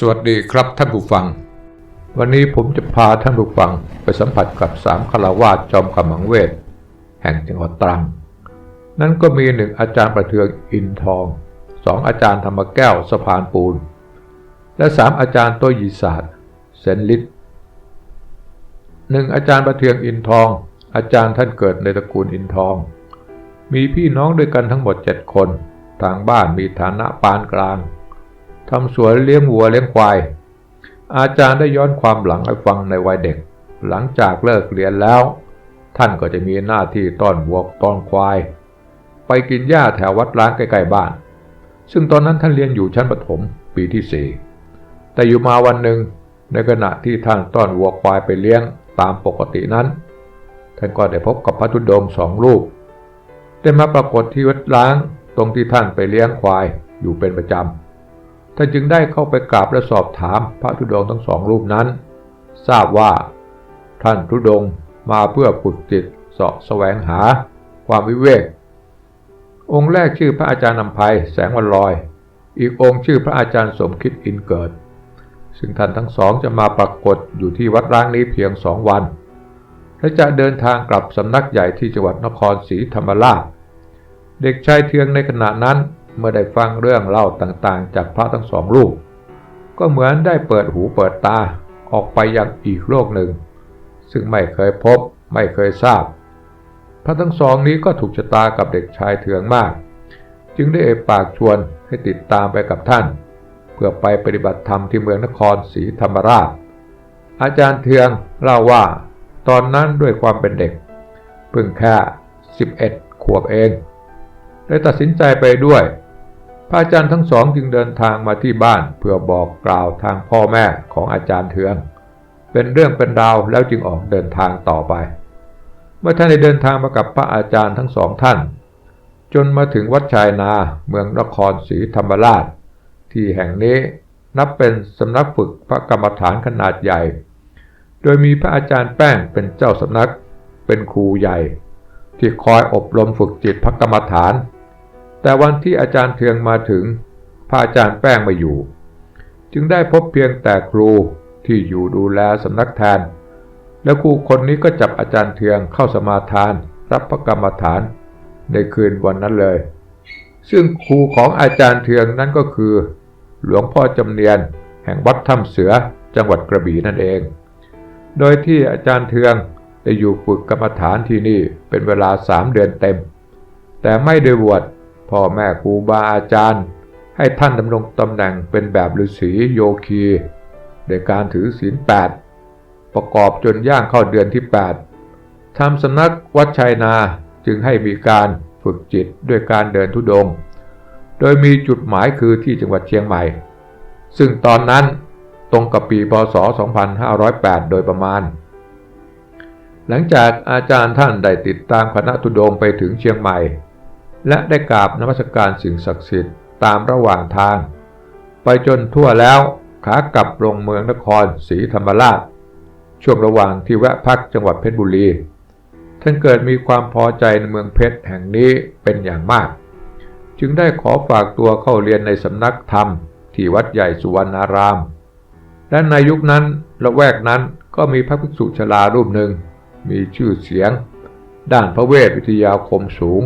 สวัสดีครับท่านผู้ฟัง วันนี้ผมจะพาท่านผู้ฟังไปสัมผัสกับสามคารวาสจอมขมังเวท แห่งจังหวัดตรัง นั้นก็มีหนึ่งอาจารย์ประเทืองอินทองสองอาจารย์ธรรมแก้วสะพานปูน และสามอาจารย์โตยีศาสตร์เซนลิศหนึ่งอาจารย์ประเทืองอินทอง อาจารย์ท่านเกิดในตระกูลอินทอง มีพี่น้องด้วยกันทั้งหมดเจ็ดคน ทางบ้านมีฐานะปานกลาง ทำสวนเลี้ยงวัวเลี้ยงควาย อาจารย์ได้ย้อนความหลังให้ฟังในวัยเด็ก หลังจากเลิกเรียนแล้ว ท่านก็จะมีหน้าที่ต้อนวัวต้อนควาย ไปกินหญ้าแถววัดร้างใกล้ๆบ้าน ซึ่งตอนนั้นท่านเรียนอยู่ชั้นประถมปีที่สี่แต่อยู่มาวันหนึ่งในขณะที่ท่านต้อนวัวควายไปเลี้ยงตามปกตินั้น ท่านก็ได้พบกับพระธุดงสองรูปได้มาปรากฏที่วัดล้างตรงที่ท่านไปเลี้ยงควายอยู่เป็นประจำ ท่านจึงได้เข้าไปกราบและสอบถามพระธุดงทั้งสองรูปนั้น ทราบว่า ท่านธุดงมาเพื่อฝึกจิตเสาะแสวงหา ความวิเวก องค์แรกชื่อพระอาจารย์นำภัยแสงวันลอย อีกองค์ชื่อพระอาจารย์สมคิดอินเกิด ซึ่งท่านทั้งสองจะมาปรากฏอยู่ที่วัดร้างนี้เพียงสองวันและจะเดินทางกลับสำนักใหญ่ที่จังหวัดนครศรีธรรมราช เด็กชายเทืองในขณะนั้น เมื่อได้ฟังเรื่องเล่าต่างๆ จากพระทั้งสองรูป ก็เหมือนได้เปิดหูเปิดตาออกไปยังอีกโลกหนึ่ง ซึ่งไม่เคยพบไม่เคยทราบ พระทั้งสองนี้ก็ถูกชะตากับเด็กชายเทืองมาก จึงได้เอ่ยปากชวนให้ติดตามไปกับท่าน เพื่อไปปฏิบัติธรรมที่เมืองนครศรีธรรมราช อาจารย์เทืองเล่าว่าตอนนั้นด้วยความเป็นเด็กเพิ่งแค่11 ขวบเอง ได้ตัดสินใจไปด้วย พระอาจารย์ทั้งสองจึงเดินทางมาที่บ้านเพื่อบอกกล่าวทางพ่อแม่ของอาจารย์เทือง เป็นเรื่องเป็นราวแล้วจึงออกเดินทางต่อไป เมื่อท่านได้เดินทางมากับพระอาจารย์ทั้งสองท่าน จนมาถึงวัดชายนาเมืองนครศรีธรรมราช ที่แห่งนี้นับเป็นสำนักฝึกพระกรรมฐานขนาดใหญ่ โดยมีพระอาจารย์แป้งเป็นเจ้าสำนักเป็นครูใหญ่ ที่คอยอบรมฝึกจิตพระกรรมฐาน แต่วันที่อาจารย์เทืองมาถึงพระอาจารย์แป้งม่อยู่ จึงได้พบเพียงแต่ครูที่อยู่ดูแลสำนักแทน แล้วครูคนนี้ก็จับอาจารย์เทืองเข้าสมาทาน รับพระกรรมฐานในคืนวันนั้นเลย ซึ่งครูของอาจารย์เทืองนั่นก็คือ หลวงพ่อจำเนียน แห่งวัดถ้ำเสือจังหวัดกระบี่นั่นเอง โดยที่อาจารย์เทืองได้อยู่ฝึกกรรมฐานที่นี่เป็นเวลาสามเดือนเต็ม แต่ไม่ได้บวช พ่อแม่ครูบาอาจารย์ ให้ท่านดำรงตำแหน่งเป็นแบบฤาษีโยคีโดยการถือศีลแปดประกอบจนย่างเข้าเดือนที่ 8ทำสำนักวัดชัยนาจึงให้มีการฝึกจิตด้วยการเดินทุดง โดยมีจุดหมายคือที่จังหวัดเชียงใหม่ ซึ่งตอนนั้นตรงกับปีพศ 2508 โดยประมาณ หลังจากอาจารย์ท่านได้ติดตามคณะทุดงไปถึงเชียงใหม่ และได้กราบนมัสการสิ่งศักดิ์สิทธิ์ตามระหว่างทาง ไปจนทั่วแล้วขากลับลงเมืองนครศรีธรรมราช ช่วงระหว่างที่แวะพักจังหวัดเพชรบุรี ท่านเกิดมีความพอใจในเมืองเพชรแห่งนี้เป็นอย่างมาก จึงได้ขอฝากตัวเข้าเรียนในสำนักธรรม ที่วัดใหญ่สุวรรณาราม และในยุคนั้นละแวกนั้นก็มีพระภิกษุชรารูปหนึ่ง มีชื่อเสียง ด้านพระเวทวิทยาคมสูง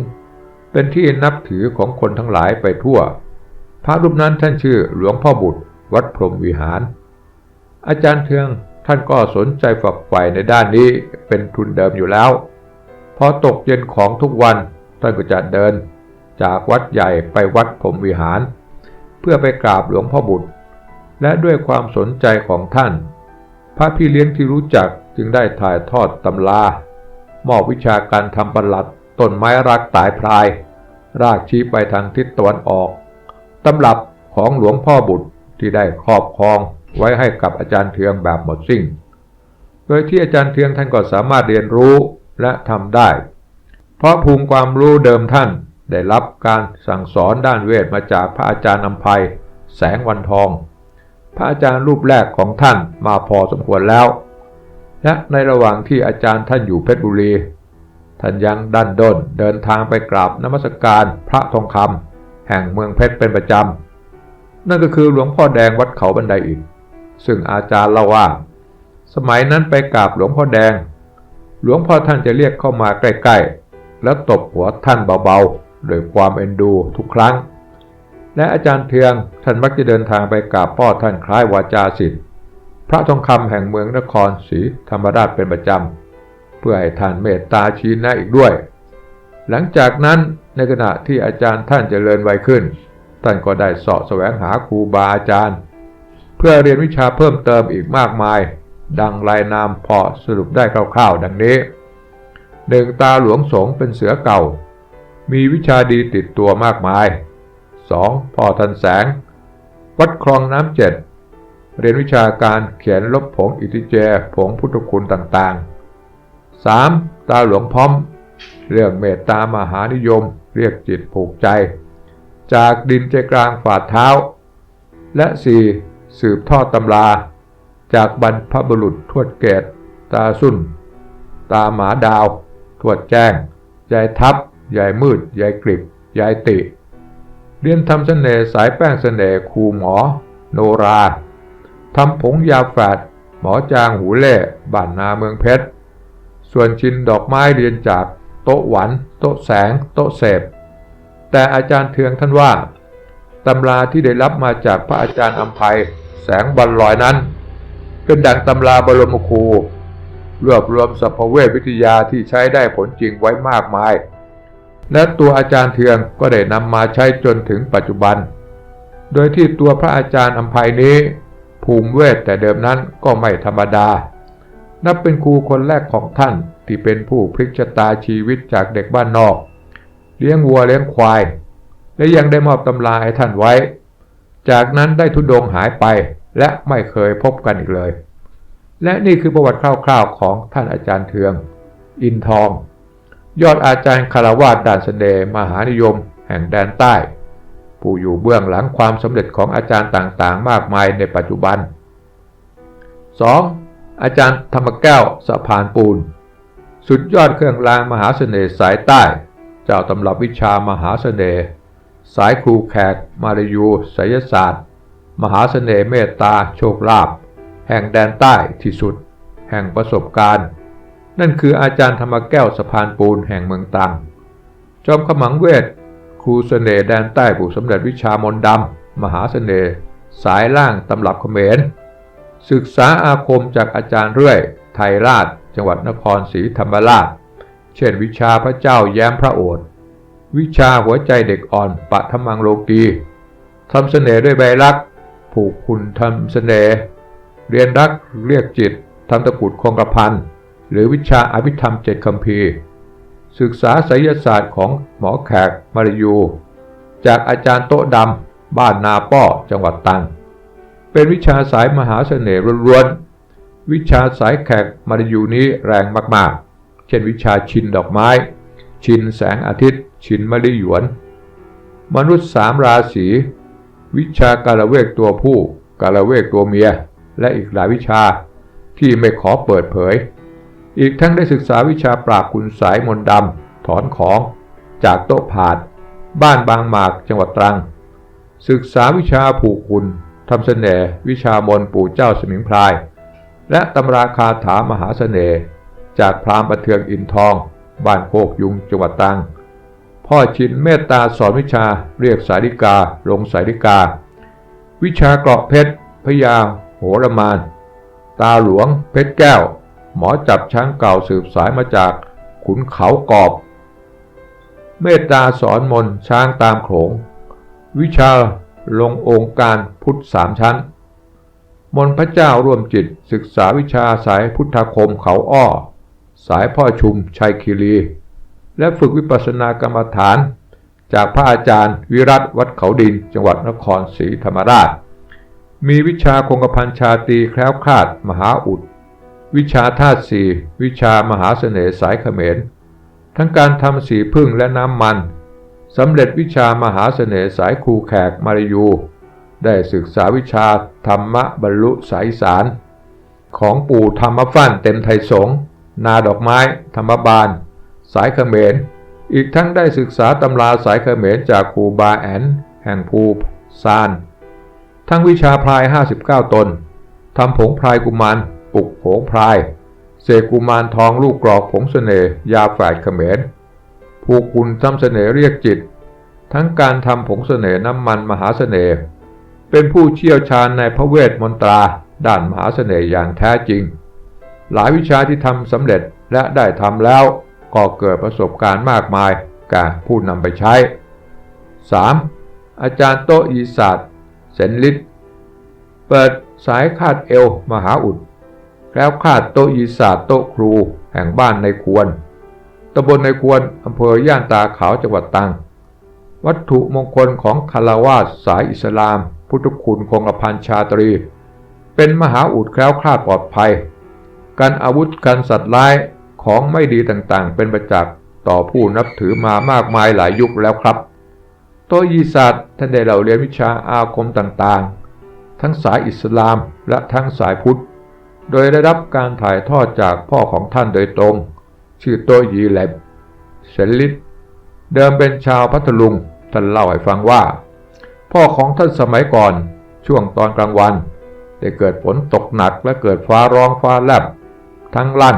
เป็นที่นับถือของคนทั้งหลายไปทั่ว พระรูปนั้นท่านชื่อหลวงพ่อบุตร วัดพรมวิหาร อาจารย์เทืองท่านก็สนใจฝักใฝ่ในด้านนี้เป็นทุนเดิมอยู่แล้ว พอตกเย็นของทุกวันท่านก็จะเดิน จากวัดใหญ่ไปวัดพรมวิหาร เพื่อไปกราบหลวงพ่อบุตร และด้วยความสนใจของท่าน พระพี่เลี้ยงที่รู้จักจึงได้ถ่ายทอดตำลามอบวิชาการทำประหลัด ต้นไม้รักตายพราย รากชี้ไปทางทิศตะวันออก ตำรับของหลวงพ่อบุตรที่ได้ครอบครองไว้ให้กับอาจารย์เทืองแบบหมดสิ้น โดยที่อาจารย์เทืองท่านก็สามารถเรียนรู้และทำได้ เพราะภูมิความรู้เดิมท่านได้รับการสั่งสอนด้านเวทมาจากพระอาจารย์นำภัย แสงวันทอง พระอาจารย์รูปแรกของท่านมาพอสมควรแล้ว และในระหว่างที่อาจารย์ท่านอยู่เพชรบุรี ท่านยังดันด้นเดินทางไปกราบนมัสการพระทองคำแห่งเมืองเพชรเป็นประจำ นั่นก็คือหลวงพ่อแดงวัดเขาบันไดอิฐซึ่งอาจารย์เล่าว่า สมัยนั้นไปกราบหลวงพ่อแดง หลวงพ่อท่านจะเรียกเข้ามาใกล้ๆ แล้วตบหัวท่านเบาๆโดยความเอ็นดูทุกครั้ง และอาจารย์เทืองท่านมักจะเดินทางไปกราบพ่อท่านคล้ายวาจาสิทธิ์พระทองคำแห่งเมืองนครศรีธรรมราชเป็นประจำ เพื่อให้ท่านเมตตาชี้แนะอีกด้วย หลังจากนั้นในขณะที่อาจารย์ท่านจเจริญวัยขึ้น ท่านก็ได้เสาะแสวงหาครูบาอาจารย์ เพื่อเรียนวิชาเพิ่มเติมอีกมากมาย ดังรายนามพอสรุปได้คร่าวๆ ดังนี้หนึ่งตาหลวงสงเป็นเสือเก่า มีวิชาดีติดตัวมากมาย 2. พ่อทันแสง วัดคลองน้ำเจ็ดเรียนวิชาการเขียนลบผงอิติเจ ผงพุทธคุณต่างๆ 3. ตาหลวงพร้อม เรื่องเมตตามหานิยม เรียกจิตผูกใจ จากดินใจกลางฝ่าเท้า และ 4. สืบทอดตำรา จากบรรพบุรุษทวดเกต ตาสุนตาหมาดาว ทวดแจ้งยายทับยายมืดยายกริบยายติ เรียนทำเสน่ห์สายแป้งเสน่ห์ครูหมอ โนราทำผงยาแฝดหมอจางหูเล่บ้านนาเมืองเพชร ส่วนชินดอกไม้เรียนจากโต๊ะหวัน โต๊ะแสง โต๊ะเสพแต่อาจารย์เทืองท่านว่าตำราที่ได้รับมาจากพระอาจารย์อัมภัยแสงบอลลอยนั้น เป็นดังตำราบรมครูรวบรวมสัพเวทวิทยาที่ใช้ได้ผลจริงไว้มากมาย และตัวอาจารย์เทืองก็ได้นำมาใช้จนถึงปัจจุบัน โดยที่ตัวพระอาจารย์อัมภัยนี้ ภูมิเวทแต่เดิมนั้นก็ไม่ธรรมดา นับเป็นครูคนแรกของท่านที่เป็นผู้พลิกชะตาชีวิตจากเด็กบ้านนอก เลี้ยงวัวเลี้ยงควาย และยังได้มอบตำราให้ท่านไว้ จากนั้นได้ทุดงหายไปและไม่เคยพบกันอีกเลย และนี่คือประวัติคร่าวๆของท่านอาจารย์เทือง อินทอง ยอดอาจารย์คารวาสด่านสเสน่มหานิยม แห่งแดนใต้ ผู้อยู่เบื้องหลังความสำเร็จของอาจารย์ต่างๆ มากมายในปัจจุบัน 2. อาจารย์ธรรมแก้วสะพานปูน สุดยอดเครื่องรางมหาเสน่ห์สายใต้ เจ้าตำรับวิชามหาเสน่ห์สายครูแขกมารยูไสยศาสตร์ มหาเสน่ห์เมตตาโชคลาภแห่งแดนใต้ที่สุด แห่งประสบการณ์ นั่นคืออาจารย์ธรรมแก้วสะพานปูนแห่งเมืองตังจอมขมังเวทครูเสน่ห์แดนใต้ผู้สำเร็จวิชามนดำมหาเสน่ห์สายล่างตำรับเขมร ศึกษาอาคมจากอาจารย์เรื่อย ไทยราช จังหวัดนครศรีธรรมราช เช่นวิชาพระเจ้าแย้มพระโอษฐ์วิชาหัวใจเด็กอ่อนปะธมังโลกีทำเสน่ห์ด้วยใบรัก ผูกคุณทำเสน่ห์เรียนรักเรียกจิตทำตะกุดคงกระพันหรือวิชาอภิธรรมเจ็ดคำพีศึกษาไสยศาสตร์ของหมอแขกมาริยู จากอาจารย์โต๊ะดำบ้านนาป้อจังหวัดตัง เป็นวิชาสายมหาเสน่ห์ล้วนๆ วิชาสายแขกมาริยูนี้แรงมากๆ เช่นวิชาชินดอกไม้ ชินแสงอาทิตย์ ชินมะลิหยวน มนุษย์สามราศี วิชากาลเวกตัวผู้ กาลเวกตัวเมีย และอีกหลายวิชาที่ไม่ขอเปิดเผย อีกทั้งได้ศึกษาวิชาปราบคุณสายมนต์ดำถอนของจากโต๊ะผาด บ้านบางหมากจังหวัดตรัง ศึกษาวิชาผูกคุณ ทำเสน่ห์วิชามนปู่เจ้าสมิงพราย และตำราคาถามหาเสน่ห์จากพรามประเทืองอินทอง บ้านโคกยุงจังหวัดตรังพ่อชินเมตตาสอนวิชาเรียกสาริกาลงสาริกา วิชาเกราะเพชรพยาโหรมาน ตาหลวงเพชรแก้ว หมอจับช้างเก่าสืบสายมาจากขุนเขากอบ เมตตาสอนมนช้างตามโขง วิชา ลงองค์การพุทธสามชั้น มนพระเจ้าร่วมจิตศึกษาวิชาสายพุทธคมเขาอ้อ สายพ่อชุมชัยคีรี และฝึกวิปัสสนากรรมฐาน จากพระอาจารย์วิรัตวัดเขาดิน จังหวัดนครศรีธรรมราช มีวิชาคงกระพันชาตีแคล้วคลาดมหาอุด วิชาธาตุสี่วิชามหาเสน่ห์สายเขมร ทั้งการทำสีพึ่งและน้ำมัน สำเร็จวิชามหาเสน่ห์สายครูแขกมาริยู ได้ศึกษาวิชาธรรมบรรลุสายสาร ของปู่ธรรมฟั่นเต็มไทยสงนาดอกไม้ ธรรมบาล สายเขมร อีกทั้งได้ศึกษาตำราสายเขมรจากครูบาแอนแห่งภูซาน ทั้งวิชาพราย 59 ตนทำผงพรายกุมารปลุกผงพราย เสกกุมารทองลูกกรอกผงเสน่ยาแฝดเขมร ผูกคุณทำเสน่ห์เรียกจิต ทั้งการทำผงเสน่ห์น้ำมันมหาเสน่ห์เป็นผู้เชี่ยวชาญในพระเวทมนตราด้านมหาเสน่ห์อย่างแท้จริง หลายวิชาที่ทำสำเร็จและได้ทำแล้วก็เกิดประสบการณ์มากมายแก่ผู้นำไปใช้ 3. อาจารย์โตอีศาสตร์เสนฤทธิ์เปิดสายคาดเอวมหาอุด แล้วคาดโตอีศาสตร์โตครูแห่งบ้านในควร ตำบลในควรอำเภอย่านตาขาวจังหวัดตรัง วัตถุมงคลของคารวาสสายอิสลาม พุทธคุณคงกระพันชาตรี เป็นมหาอุดแคล้วคลาดปลอดภัย การอาวุธการสัตว์ร้ายของไม่ดีต่างๆ เป็นประจักษ์ต่อผู้นับถือมามากมายหลายยุคแล้วครับ โตยีศาสตร์ท่านได้เราเรียนวิชาอาคมต่างๆ ทั้งสายอิสลามและทั้งสายพุทธ โดยได้รับการถ่ายทอดจากพ่อของท่านโดยตรง ชื่อโตยีแลบเซนลิตเดิมเป็นชาวพัทลุง ท่านเล่าให้ฟังว่า พ่อของท่านสมัยก่อนช่วงตอนกลางวัน ได้เกิดฝนตกหนักและเกิดฟ้าร้องฟ้าแลบทั้งลั่น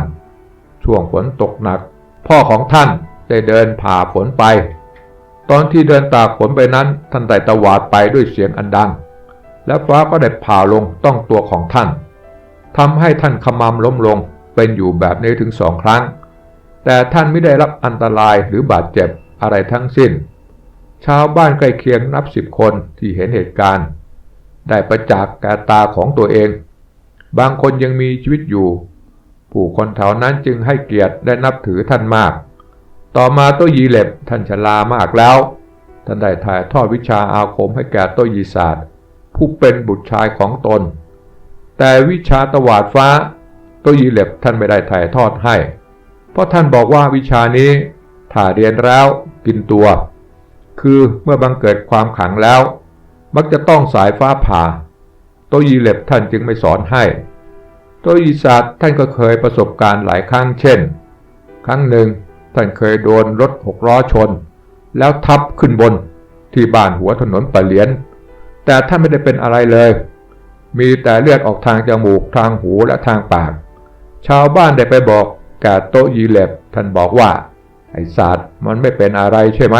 ช่วงฝนตกหนัก พ่อของท่านได้เดินผ่าฝนไป ตอนที่เดินตากฝนไปนั้นท่านได้ตวาดไปด้วยเสียงอันดัง และฟ้าก็ได้ผ่าลงต้องตัวของท่านทำให้ท่านขมำล้มลงเป็นอยู่แบบนี้ถึงสองครั้ง แต่ท่านไม่ได้รับอันตรายหรือบาดเจ็บอะไรทั้งสิ้น ชาวบ้านใกล้เคียงนับสิบคนที่เห็นเหตุการณ์ ได้ประจักษ์แก่ตาของตัวเอง บางคนยังมีชีวิตอยู่ ผู้คนแถวนั้นจึงให้เกียรติได้นับถือท่านมาก ต่อมาโตยีเล็บท่านชรามากแล้ว ท่านได้ถ่ายทอดวิชาอาคมให้แก่โตยีศาสตร์ ผู้เป็นบุตรชายของตน แต่วิชาตวาดฟ้าโตยีเล็บท่านไม่ได้ถ่ายทอดให้ เพราะท่านบอกว่าวิชานี้ถ้าเรียนแล้วกินตัว คือเมื่อบังเกิดความขังแล้ว มักจะต้องสายฟ้าผ่า โตยีเล็บท่านจึงไม่สอนให้ โตยีศาสตร์ท่านก็เคยประสบการณ์หลายครั้งเช่น ครั้งหนึ่งท่านเคยโดนรถหกล้อชน แล้วทับขึ้นบนที่บ้านหัวถนนปะเหลียน แต่ท่านไม่ได้เป็นอะไรเลย มีแต่เลือดออกทางจมูกทางหูและทางปาก ชาวบ้านได้ไปบอก ก่โตยีเล็บท่านบอกว่า ไอศาสตร์มันไม่เป็นอะไรใช่ไหม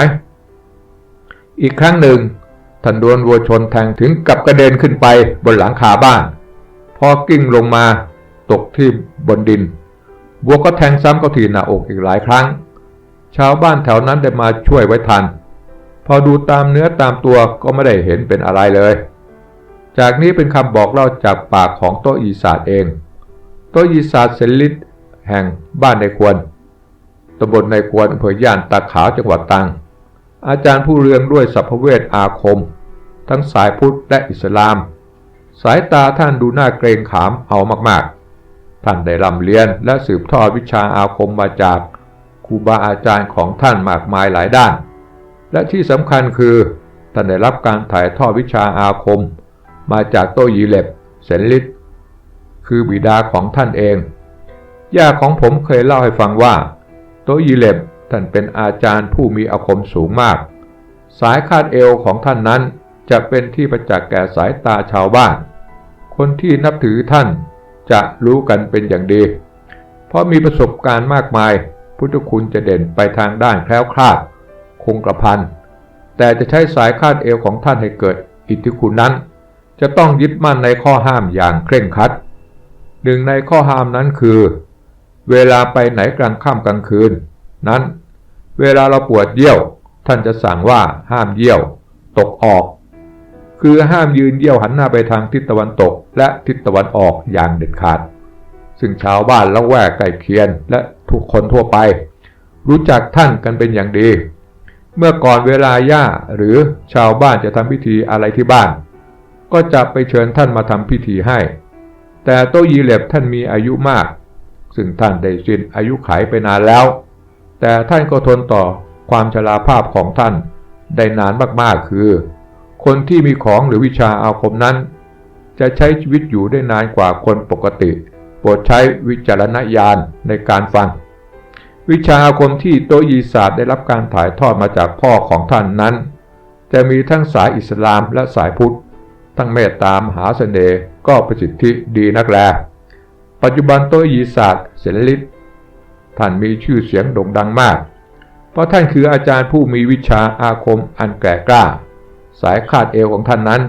อีกครั้งหนึ่งท่านโดนวัวชนแทงถึงกับกระเด็นขึ้นไปบนหลังคาบ้าน พอกิ้งลงมาตกที่บนดิน วัวก็แทงซ้ำเข้าที่หน้าอกอีกหลายครั้ง ชาวบ้านแถวนั้นได้มาช่วยไว้ทัน พอดูตามเนื้อตามตัวก็ไม่ได้เห็นเป็นอะไรเลย จากนี้เป็นคำบอกเล่าจากปากของโตอีศาสตร์เอง โตอีศาสตร์เซลิต แห่งบ้านในควรตำบลในควรอำเภอย่านตาขาวจังหวัดตรัง อาจารย์ผู้เรืองด้วยสัพเวทอาคม ทั้งสายพุทธและอิสลาม สายตาท่านดูน่าเกรงขามเอามากๆ ท่านได้ร่ำเรียนและสืบทอดวิชาอาคมมาจากครูบาอาจารย์ของท่านมากมายหลายด้าน และที่สำคัญคือท่านได้รับการถ่ายทอดวิชาอาคม มาจากโตยีเล็บเซนลิตคือบิดาของท่านเอง ย่าของผมเคยเล่าให้ฟังว่า โตยีเล็บท่านเป็นอาจารย์ผู้มีอาคมสูงมาก สายคาดเอวของท่านนั้นจะเป็นที่ประจักษ์แก่สายตาชาวบ้าน คนที่นับถือท่านจะรู้กันเป็นอย่างดี เพราะมีประสบการณ์มากมาย พุทธคุณจะเด่นไปทางด้านแคล้วคลาด คงกระพัน แต่จะใช้สายคาดเอวของท่านให้เกิดอิทธิคุณนั้น จะต้องยึดมั่นในข้อห้ามอย่างเคร่งครัดหนึ่งในข้อห้ามนั้นคือ เวลาไปไหนกลางค่ำกลางคืน นั้น เวลาเราปวดเยี่ยว ท่านจะสั่งว่าห้ามเยี่ยว ตกออก คือห้ามยืนเยี่ยวหันหน้าไปทางทิศตะวันตก และทิศตะวันออกอย่างเด็ดขาด ซึ่งชาวบ้านละแวกใกล้เคียนและทุกคนทั่วไป รู้จักท่านกันเป็นอย่างดี เมื่อก่อนเวลาย่าหรือชาวบ้านจะทำพิธีอะไรที่บ้าน ก็จะไปเชิญท่านมาทำพิธีให้ แต่โตยีเหล็บท่านมีอายุมาก ซึ่งท่านได้สิ้นอายุขัยไปนานแล้ว แต่ท่านก็ทนต่อความชราภาพของท่านได้นานมากๆคือ คนที่มีของหรือวิชาอาคมนั้น จะใช้ชีวิตอยู่ได้นานกว่าคนปกติ โปรดใช้วิจารณญาณในการฟัง วิชาอาคมที่โตยีศาสตร์ได้รับการถ่ายทอดมาจากพ่อของท่านนั้น จะมีทั้งสายอิสลามและสายพุทธ ทั้งเมตตามหาเสน่ห์ก็ประสิทธิดีนักแล ปัจจุบันโตยีศาสตร์เสนลิศท่านมีชื่อเสียงโด่งดังมาก เพราะท่านคืออาจารย์ผู้มีวิชาอาคมอันแก่กล้า สายคาดเอวของท่านนั้น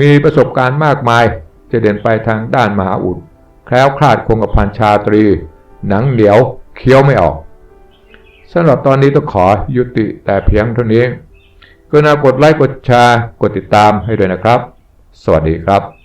มีประสบการณ์มากมายจะเด่นไปทางด้านมหาอุดแคล้วคลาดคงกับพันชาตรี หนังเหนียวเคี้ยวไม่ออกสำหรับตอนนี้ต้องขอยุติแต่เพียงเท่านี้ก็นากดไลค์กดแชร์กดติดตามให้ด้วยนะครับ สวัสดีครับ